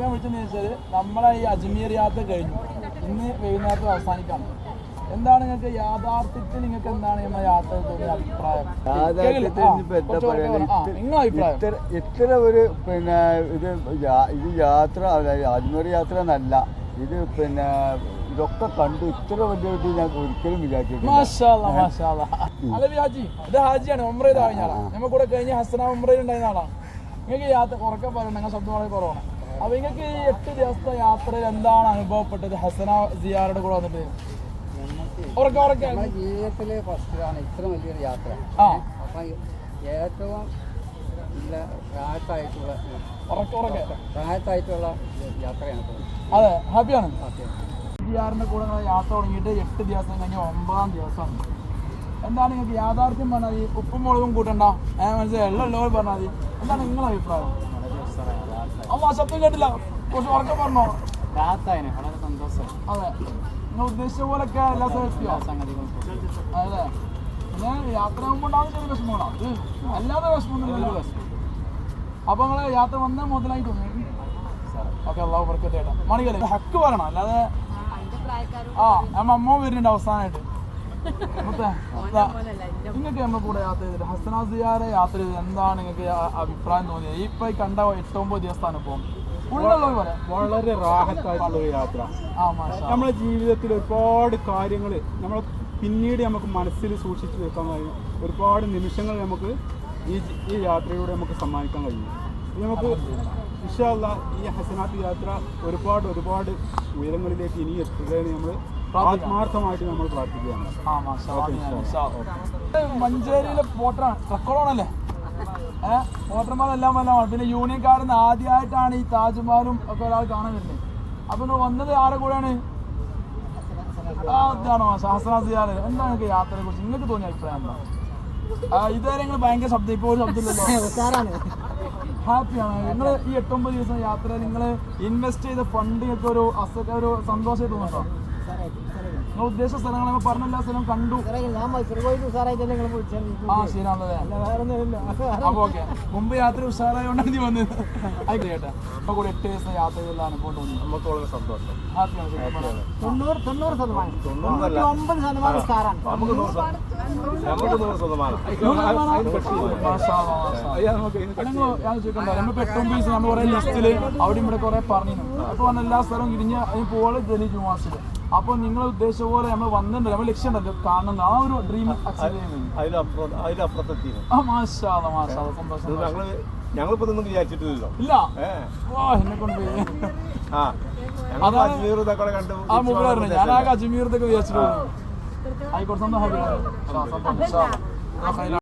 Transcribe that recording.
ഇപ്പം വിളിച്ചെന്ന് വെച്ചാൽ നമ്മളെ ഈ അജ്മീർ യാത്ര കഴിഞ്ഞു. ഇന്ന് വൈകുന്നേരത്തെ അവസാനിക്കാണ്. എന്താണ് നിങ്ങൾക്ക് യാഥാർത്ഥ്യത്തിൽ നിങ്ങൾക്ക് എന്താണ് നമ്മുടെ യാത്രയിൽ തോന്നിയ അഭിപ്രായം? ഇത്ര- നിങ്ങളെ അഭിപ്രായം. ഇത്ര ഇത്ര ഒരു പിന്നെ ഇത് ഇത് യാത്ര അജ്മീർ യാത്ര എന്നല്ല. ഇത് പിന്നെ ഇതൊക്കെ കണ്ടു ഇത്ര വലിയ ഇത് ഞാൻ ഒരിക്കലും വിചാരിച്ചിട്ടില്ല. കഴിഞ്ഞ് ഹസന ഉമ്രയിൽ ഉണ്ടായിരുന്ന ആളാണ്. നിങ്ങൾക്ക് യാത്ര ഉറക്കെ പറയുന്നത് നിങ്ങൾ ശബ്ദം വളരെ കുറവാണ്. അപ്പൊ നിങ്ങൾക്ക് ഈ എട്ട് ദിവസത്തെ യാത്രയിൽ എന്താണ് അനുഭവപ്പെട്ടത്? ഹസന സിയാറുടെ കൂടെ വന്നിട്ട്? ഉറക്കെ ഉറക്കെ. ആണ് ജീവിതത്തിലെ ഫസ്റ്റാണ് ഇത്ര വലിയൊരു യാത്ര. ആ. അപ്പം ഏറ്റവും നല്ല പ്രായത്തായിട്ടുള്ള ഉറക്കെ യാത്രയാണ് അതെ ഹാപ്പിയാണ്. സിയാറിന്റെ കൂടെ യാത്ര തുടങ്ങിയിട്ട് എട്ട് ദിവസം കഴിഞ്ഞ് ഒമ്പതാം ദിവസം എന്താണ് നിങ്ങൾക്ക് യാഥാർത്ഥ്യം പറഞ്ഞാൽ ഉപ്പും മുളകും കൂട്ടണ്ട. മനസ്സിലായി? എല്ലാം ഉള്ളവർ പറഞ്ഞാൽ മതി. എന്താണ് നിങ്ങളുടെ അഭിപ്രായം? അമ്മ ശബ്ദം കേട്ടില്ല. കുറച്ച് ഉറക്കം പറഞ്ഞോ? രാത്തായിന്. വളരെ സന്തോഷം. അതെ. നിങ്ങൾ ഉദ്ദേശിച്ച പോലൊക്കെ എല്ലാ സംഗതികളും അതെ. പിന്നെ യാത്ര ആകുമ്പോൾ ഉണ്ടാകുന്ന ചെറിയ അത് അല്ലാതെ വിഷമമൊന്നുമില്ലല്ലോ. അപ്പൊ നിങ്ങൾ യാത്ര വന്ന മുതലായി തോന്നി. ഓക്കെ അള്ളാഹു മണികല്ലേ ഹക്ക് പറയണം. അല്ലാതെ ആ നമ്മ അമ്മ വരുന്നുണ്ട് അവസാനമായിട്ട് നിങ്ങൾക്ക് നമ്മുടെ കൂടെ യാത്ര ചെയ്തിട്ട് ഹസന സിയാറെ യാത്ര ചെയ്ത് എന്താണ് നിങ്ങൾക്ക് അഭിപ്രായം തോന്നിയത്? ഈ ഇപ്പൊ ഈ കണ്ട എട്ട് ഒമ്പത് ദിവസത്തെ അനുഭവം വളരെ റാഹത്തായിട്ടുള്ള ഒരു യാത്ര നമ്മുടെ ജീവിതത്തിൽ ഒരുപാട് കാര്യങ്ങൾ നമ്മൾ പിന്നീട് നമുക്ക് മനസ്സിൽ സൂക്ഷിച്ചു വെക്കാൻ കഴിയും. ഒരുപാട് നിമിഷങ്ങൾ നമുക്ക് ഈ ഈ യാത്രയിലൂടെ നമുക്ക് സമ്മാനിക്കാൻ കഴിയും. നമുക്ക് വിശാല ഈ ഹസനാത്ത് യാത്ര ഒരുപാട് ഒരുപാട് ഉയരങ്ങളിലേക്ക് ഇനി എത്തുകയാണ് നമ്മൾ ആത്മാർത്ഥമായിട്ട് നമ്മൾ പ്രാർത്ഥിക്കുകയാണ്. ആ മാഷാ മാഷാ. മഞ്ചേരിയിലെ പോട്ടറാണ് റെക്കോർഡാണല്ലേ ഏഹ് പോട്ടർമാരെല്ലാം എല്ലാം പിന്നെ യൂണിയൻകാരൻ ആദ്യമായിട്ടാണ് ഈ താജ്മഹലും ഒക്കെ ഒരാൾ കാണാൻ വരുന്നത് അപ്പൊ നിങ്ങൾ വന്നത് ആരെ കൂടെയാണ്? ആ, ഇതാണോ ശാസ്ത്രാസിയാറ് എന്താണ് നിങ്ങൾക്ക് യാത്രയെ കുറിച്ച് നിങ്ങൾക്ക് തോന്നിയ അഭിപ്രായം എന്താ? ഇതുവരെ നിങ്ങൾ ഭയങ്കര ശബ്ദം ഇപ്പോൾ ഒരു ശബ്ദമില്ലല്ലോ. ഹാപ്പിയാണ്. നിങ്ങൾ ഈ എട്ടൊമ്പത് ദിവസം യാത്ര നിങ്ങൾ ഇൻവെസ്റ്റ് ചെയ്ത ഫണ്ട് ഒരു അസ ഒരു സന്തോഷമായിട്ട് തോന്നുന്നുണ്ടോ? ഉദ്ദേശിച്ച സ്ഥലങ്ങൾ പറഞ്ഞ എല്ലാ സ്ഥലവും കണ്ടു. ആ ശരിയാണല്ലേ. അപ്പൊ ഓക്കെ. മുമ്പ് യാത്ര ഉഷാറായോണ്ടാണ് നീ വന്നത്. ആയിക്കോട്ടെ അപ്പൊ കൂടെ എട്ട് ദിവസം യാത്ര ചെയ്തുള്ള അനുഭവം നമുക്ക് വളരെ സന്തോഷം. തൊണ്ണൂറ് തൊണ്ണൂറ് ശതമാനം. തൊണ്ണൂറ്റി ഒമ്പത് ശതമാനം നൂറ് ശതമാനം. നമ്മൾ കുറെ ലിസ്റ്റിൽ അവിടെ ഇവിടെ കുറെ പറഞ്ഞു അപ്പൊ പറഞ്ഞ എല്ലാ സ്ഥലവും ഇരിഞ്ഞ് അതിന് പോലെ ജനിച്ചു ജുമാസിൽ. അപ്പൊ നിങ്ങൾ ഉദ്ദേശിച്ച പോലെ നമ്മൾ വന്നിട്ടുണ്ട്. നമ്മൾ ലക്ഷ്യം ഉണ്ടല്ലോ കാണുന്ന ആ ഒരു ഡ്രീം അതിലപ്പുറം ആ സന്തോഷം. ഞങ്ങൾ ഞങ്ങളിപ്പോ വിചാരിച്ചിട്ടില്ലല്ലോ. ഇല്ല. എന്നെ കൊണ്ട് പോയി ആ അജ്മീർ ഞാൻ ആയിക്കോട്ടെ സന്തോഷം